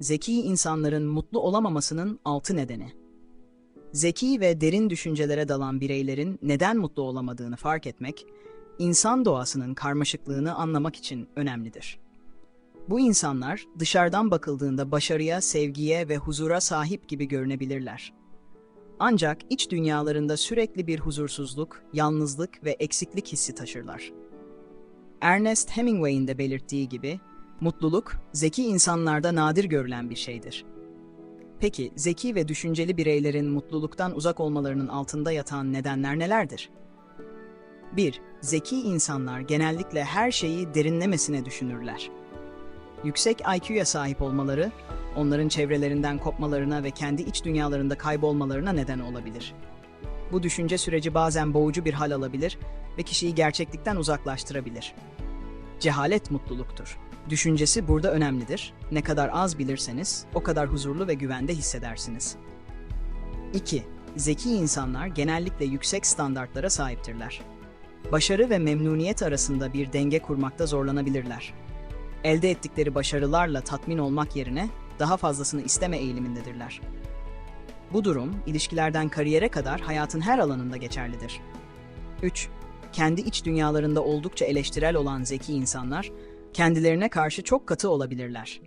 zeki insanların mutlu olamamasının altı nedeni. Zeki ve derin düşüncelere dalan bireylerin neden mutlu olamadığını fark etmek, insan doğasının karmaşıklığını anlamak için önemlidir. Bu insanlar dışarıdan bakıldığında başarıya, sevgiye ve huzura sahip gibi görünebilirler. Ancak iç dünyalarında sürekli bir huzursuzluk, yalnızlık ve eksiklik hissi taşırlar. Ernest Hemingway'in de belirttiği gibi, mutluluk zeki insanlarda nadir görülen bir şeydir. Peki zeki ve düşünceli bireylerin mutluluktan uzak olmalarının altında yatan nedenler nelerdir? 1. Zeki insanlar genellikle her şeyi derinlemesine düşünürler. Yüksek IQ'ya sahip olmaları, onların çevrelerinden kopmalarına ve kendi iç dünyalarında kaybolmalarına neden olabilir. Bu düşünce süreci bazen boğucu bir hal alabilir ve kişiyi gerçeklikten uzaklaştırabilir. Cehalet mutluluktur. Düşüncesi burada önemlidir. Ne kadar az bilirseniz o kadar huzurlu ve güvende hissedersiniz. 2. Zeki insanlar genellikle yüksek standartlara sahiptirler. Başarı ve memnuniyet arasında bir denge kurmakta zorlanabilirler. Elde ettikleri başarılarla tatmin olmak yerine daha fazlasını isteme eğilimindedirler. Bu durum ilişkilerden kariyere kadar hayatın her alanında geçerlidir. 3. Kendi iç dünyalarında oldukça eleştirel olan zeki insanlar kendilerine karşı çok katı olabilirler.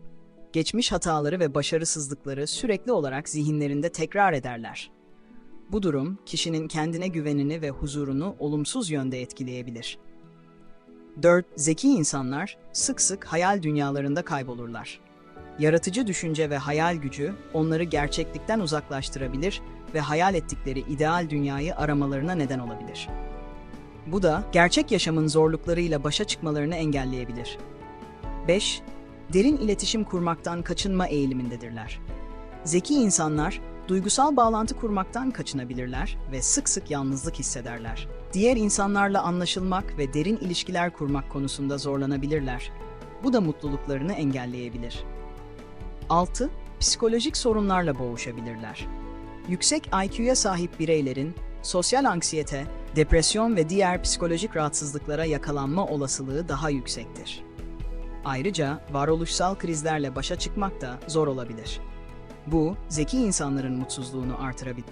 Geçmiş hataları ve başarısızlıkları sürekli olarak zihinlerinde tekrar ederler. Bu durum kişinin kendine güvenini ve huzurunu olumsuz yönde etkileyebilir. 4. Zeki insanlar sık sık hayal dünyalarında kaybolurlar. Yaratıcı düşünce ve hayal gücü onları gerçeklikten uzaklaştırabilir ve hayal ettikleri ideal dünyayı aramalarına neden olabilir. Bu da gerçek yaşamın zorluklarıyla başa çıkmalarını engelleyebilir. 5. Derin iletişim kurmaktan kaçınma eğilimindedirler. Zeki insanlar duygusal bağlantı kurmaktan kaçınabilirler ve sık sık yalnızlık hissederler. Diğer insanlarla anlaşılmak ve derin ilişkiler kurmak konusunda zorlanabilirler. Bu da mutluluklarını engelleyebilir. 6. Psikolojik sorunlarla boğuşabilirler. Yüksek IQ'ya sahip bireylerin sosyal anksiyete, depresyon ve diğer psikolojik rahatsızlıklara yakalanma olasılığı daha yüksektir. Ayrıca varoluşsal krizlerle başa çıkmak da zor olabilir. Bu, zeki insanların mutsuzluğunu artırabilir.